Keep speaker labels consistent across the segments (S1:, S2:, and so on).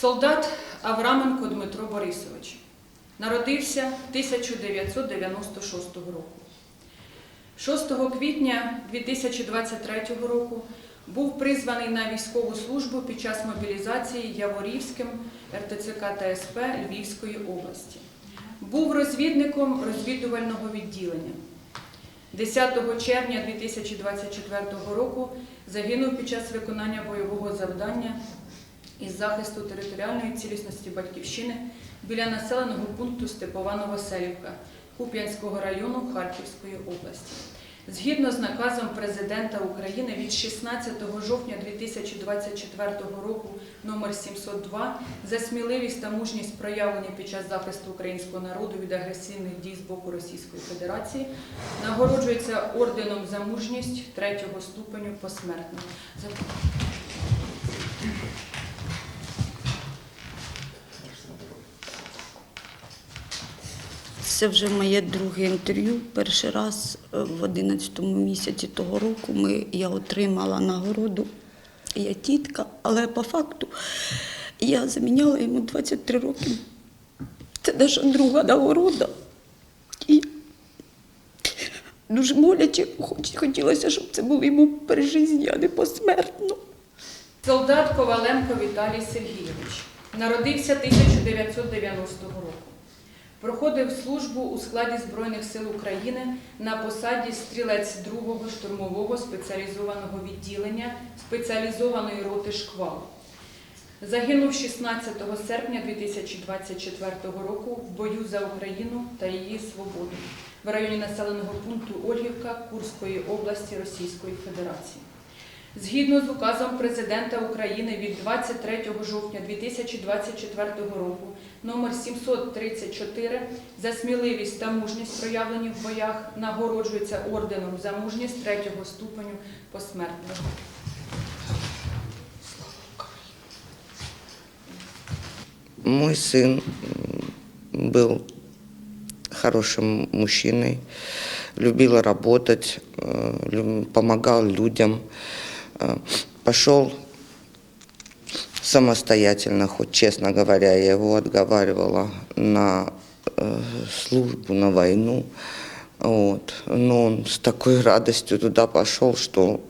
S1: Солдат Авраменко Дмитро Борисович народився 1996 року. 6 квітня 2023 року був призваний на військову службу під час мобілізації Яворівським РТЦК та СП Львівської області. Був розвідником розвідувального відділення. 10 червня 2024 року загинув під час виконання бойового завдання із захисту територіальної цілісності Батьківщини біля населеного пункту Степова Новоселівка Куп'янського району Харківської області. Згідно з наказом Президента України від 16 жовтня 2024 року номер 702 за сміливість та мужність проявлені під час захисту українського народу від агресивних дій з боку Російської Федерації нагороджується орденом за мужність третього ступеню посмертно.
S2: Це вже моє друге інтерв'ю. Перший раз е, в 11 місяці того року ми, я отримала нагороду. Я тітка, але по факту я заміняла йому 23 роки. Це наша друга нагорода. І дуже боляче хоч- хотілося, щоб це було йому при житті, а не посмертно.
S1: Солдат Коваленко Віталій Сергійович народився 1990 року. Проходив службу у складі Збройних сил України на посаді стрілець 2-го штурмового спеціалізованого відділення спеціалізованої роти шквал. Загинув 16 серпня 2024 року в бою за Україну та її свободу в районі населеного пункту Ольгівка Курської області Російської Федерації. Згідно з указом Президента України від 23 жовтня 2024 року номер 734 за сміливість та мужність проявлені в боях нагороджується орденом за мужність третього ступеню посмертно.
S3: Мой сын м, был хорошим мужчиной, любил работать, э, лю- помогал людям, э, Пошел самостоятельно, хоть честно говоря, я его отговаривала на э, службу, на войну. Вот. Но он с такой радостью туда пошел, что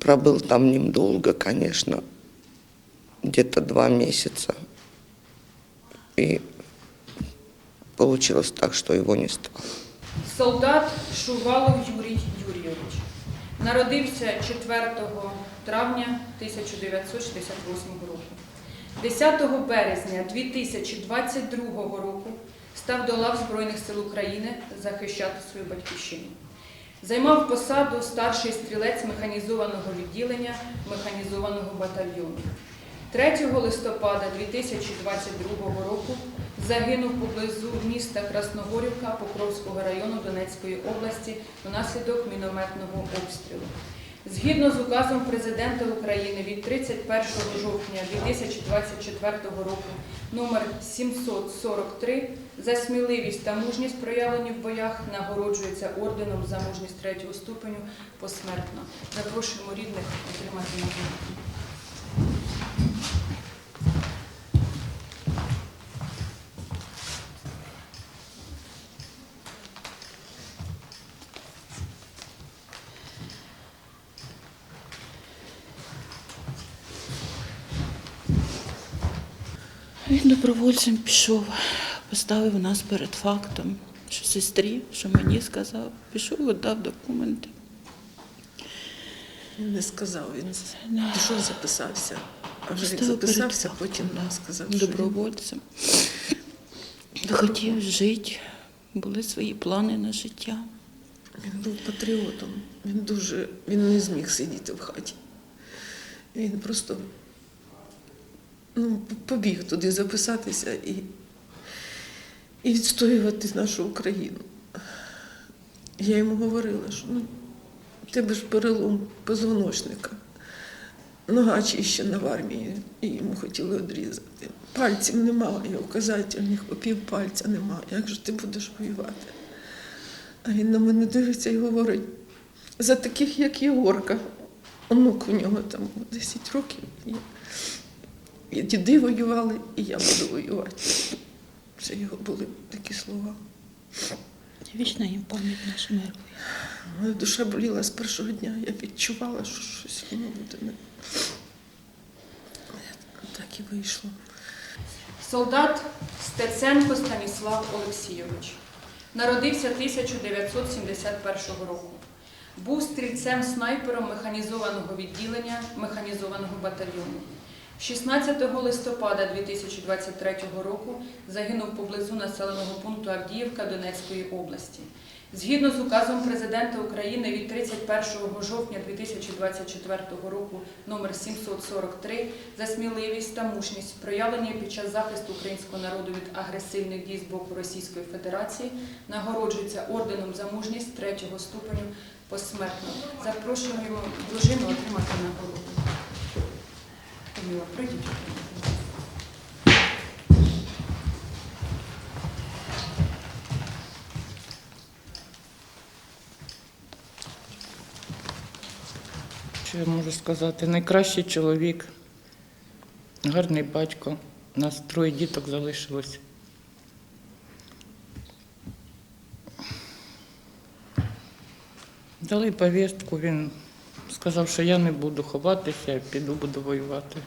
S3: пробыл там недолго, конечно, где-то два месяца. И получилось так, что его не стало.
S1: Солдат Шувалов Юрійович народився 4 травня 1968 року. 10 березня 2022 року став до лав Збройних сил України захищати свою батьківщину. Займав посаду старший стрілець механізованого відділення механізованого батальйону. 3 листопада 2022 року загинув поблизу міста Красногорівка Покровського району Донецької області внаслідок мінометного обстрілу. Згідно з указом Президента України від 31 жовтня 2024 року номер 743 за сміливість та мужність проявлені в боях нагороджується орденом за мужність третього ступеню посмертно. Запрошуємо рідних отримати нагороду.
S4: Він добровольцем пішов, поставив нас перед фактом, що сестрі, що мені сказав, пішов, віддав документи.
S5: Він не сказав, він пішов, записався. А вже як записався, потім
S4: да,
S5: нам сказав, що він
S4: добровольцем. Хотів жити, були свої плани на життя.
S5: Він був патріотом. Він дуже він не зміг сидіти в хаті. Він просто ну, побіг туди записатися і, і відстоювати нашу Україну. Я йому говорила, що ну, тебе ж перелом позвоночника. Нога чищена в армії, і йому хотіли відрізати. Пальців немає, указательних, пів пальця немає. Як же ти будеш воювати? А він на мене дивиться і говорить, за таких, як Єгорка, онук у нього там 10 років. І діди воювали, і я буду воювати. Це його були такі слова.
S4: Вічна їм пам'ять нашим героям.
S5: Моя душа боліла з першого дня. Я відчувала, що щось воно буде не. Так і вийшло.
S1: Солдат Стеценко Станіслав Олексійович. Народився 1971 року. Був стрільцем-снайпером механізованого відділення механізованого батальйону. 16 листопада 2023 року загинув поблизу населеного пункту Авдіївка Донецької області. Згідно з указом президента України від 31 жовтня 2024 року номер 743 за сміливість та мужність, проявлені під час захисту українського народу від агресивних дій з боку Російської Федерації, нагороджується орденом за мужність третього ступеню посмертно. Запрошуємо дружину отримати нагороду. Каміла, пройдіть.
S6: Що я можу сказати? Найкращий чоловік, гарний батько. У нас троє діток залишилось. Дали повістку, він сказав, що я не буду ховатися, піду буду воювати.